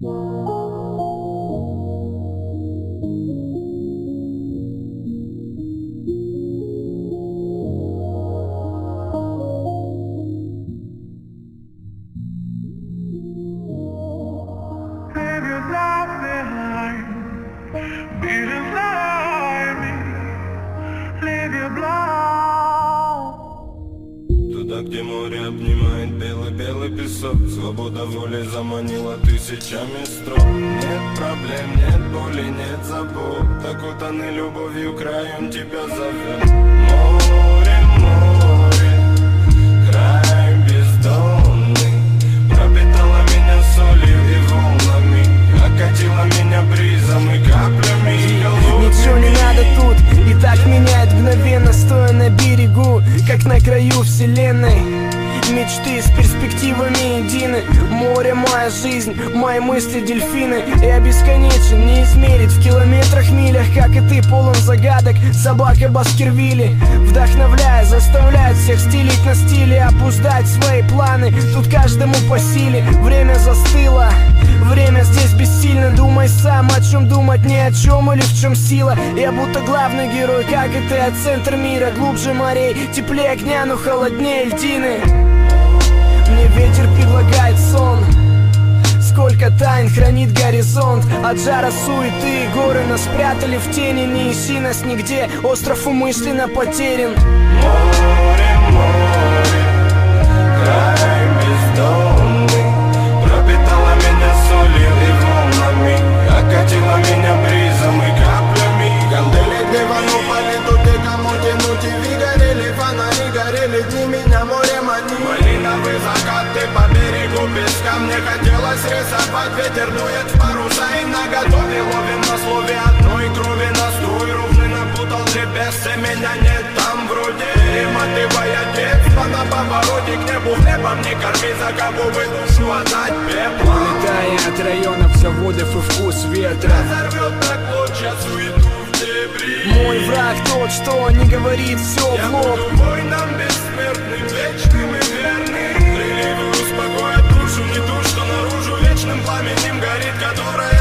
Yeah. Море обнимает белый-белый песок. Свобода воли заманила тысячами строк. Нет проблем, нет боли, нет забот. Окутанный любовью краем тебя зовет. Море, море, край бездонный. Пропитала меня солью и волнами. Окатила меня бризом и каплями. Ничего не надо тут. И так меняет мгновенно Стоя на берегу Как на краю вселенной Мечты с перспективами едины. Море моя жизнь, мои мысли дельфины. Я бесконечен, не измерить в километрах, милях Как и ты, полон загадок, собака Баскервилли Вдохновляя, заставляет всех стилить на стиле Опуздать свои планы, тут каждому по силе. Время застыло, время здесь бессильно. Думай сам, о чем думать, ни о чем или в чем сила. Я будто главный герой, как и ты, а центр мира Глубже морей, теплее огня, но холоднее льдины Мне ветер предлагает сон. Сколько тайн хранит горизонт. От жара суеты горы нас спрятали в тени. Не ищи нас нигде, остров умышленно потерян. Море, море, край хотелось рисовать, ветер дует в паруса И наготове ловим на слове одной крови. Настрой ровный напутал GPS, меня нет там вроде Перематывая детство на повороте к небу Хлебом не корми, закапывай душу отдать пеплом? Улетая от районов заводов и вкус ветра. Разорвет на клочья суету в дебри. Мой враг тот, что не говорит все Я в лоб пламенем горит, которая